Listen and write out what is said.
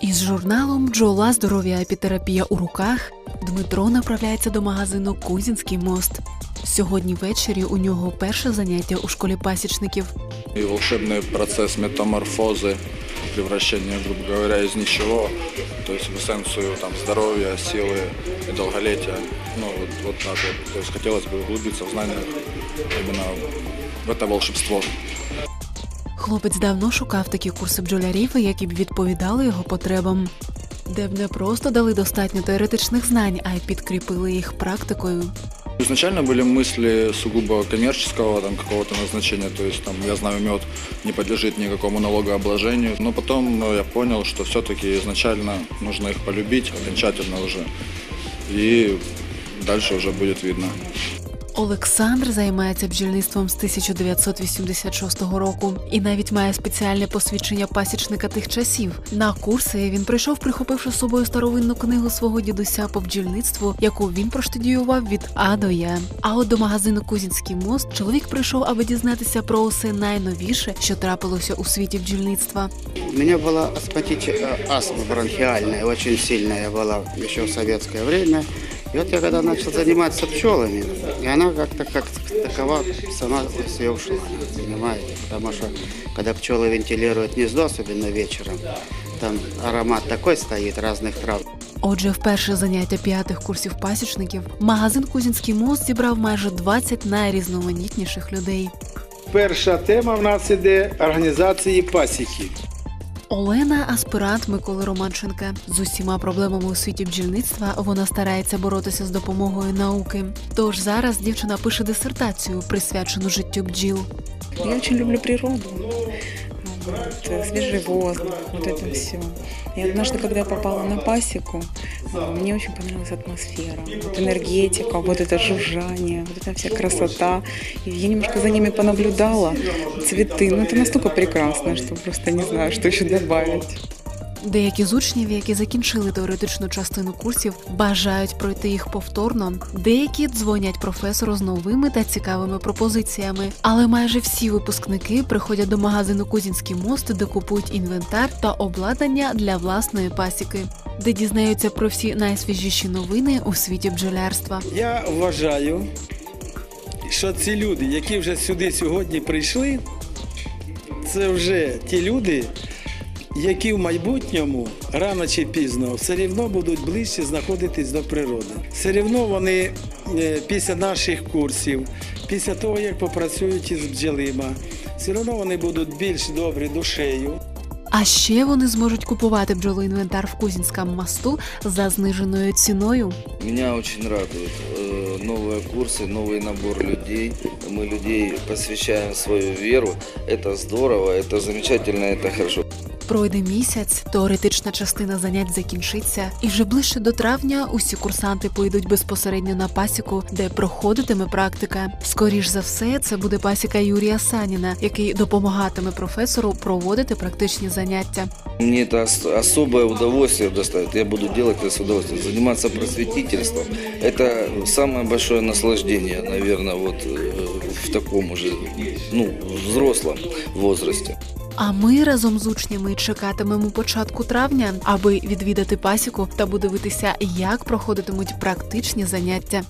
Із журналом Бджола здоров'я епітерапія у руках Дмитро направляється до магазину Кузінський мост. Сьогодні ввечері у нього перше заняття у школі пасічників. И волшебный процесс метаморфозы, превращения, грубо говоря, из ничего, то есть в эссенцию там, здоровья, силы и долголетия. Ну, вот, вот так вот. То есть хотелось бы углубиться в знания именно в это волшебство. Хлопець давно шукав такі курси бджолярів, які б відповідали його потребам, де б не просто дали достатньо теоретичних знань, а й підкріпили їх практикою. Изначально были мысли сугубо коммерческого там, какого-то назначения, то есть там, я знаю, мед не подлежит никакому налогообложению, но потом ну, я понял, что все-таки изначально нужно их полюбить окончательно уже, и дальше уже будет видно. Олександр займається бджільництвом з 1986 року і навіть має спеціальне посвідчення пасічника тих часів. На курси він прийшов, прихопивши з собою старовинну книгу свого дідуся по бджільництву, яку він проштудіював від А до Я. А от до магазину Кузінський мост чоловік прийшов, аби дізнатися про усе найновіше, що трапилося у світі бджільництва. У меня была астматич... э, астма бронхиальная, очень сильная была еще в советское время. И вот я когда начал заниматься пчелами, и она как-то как такова сама себе ушла, понимаете? Потому что когда пчелы вентилируют гнездо, особенно вечером, там аромат такой стоит разных трав. Отже, вперше заняття п'ятих курсів пасічників магазин Кузінський мост зібрав майже 20 найрізноманітніших людей. Перша тема в нас іде організації пасіки. Олена аспирант Миколи Романченка. З усіма проблемами у світі бджільництва вона старається боротися з допомогою науки. Тож зараз дівчина пише дисертацію, присвячену життю бджіл. Я дуже люблю природу. Вот, э, свежий воздух, вот это все. И однажды, когда я попала на пасеку, э, мне очень понравилась атмосфера, вот энергетика, вот это жужжание, вот эта вся красота. И я немножко за ними понаблюдала, цветы. Ну, это настолько прекрасно, что просто не знаю, что еще добавить. Деякі з учнів, які закінчили теоретичну частину курсів, бажають пройти їх повторно. Деякі дзвонять професору з новими та цікавими пропозиціями. Але майже всі випускники приходять до магазину Кузінський мост, де купують інвентар та обладнання для власної пасіки, де дізнаються про всі найсвіжіші новини у світі бджолярства. Я вважаю, що ці люди, які вже сюди сьогодні прийшли, це вже ті люди, які в майбутньому рано чи пізно все рівно будуть ближче знаходитись до природи. Все рівно вони е, після наших курсів, після того, як попрацюють із бджолима, все одно вони будуть більш добрі душею. А ще вони зможуть купувати бджолоінвентар в Кузінському мосту за зниженою ціною. Меня очень радует э, новые курсы, новый набор людей. Мы людей посвящаем свою веру. Это здорово, это замечательно, это хорошо. Пройде місяць, теоретична частина занять закінчиться, і вже ближче до травня усі курсанти поїдуть безпосередньо на пасіку, де проходитиме практика. Скоріш за все, це буде пасіка Юрія Саніна, який допомагатиме професору проводити практичні заняття. Мне это ос- особое удовольствие доставит. Я буду делать это с удовольствием. Заниматься просветительством – это самое большое наслаждение, наверное, вот э, в таком уже, ну, взрослом возрасте. А ми разом з учнями чекатимемо початку травня, аби відвідати пасіку та подивитися, як проходитимуть практичні заняття.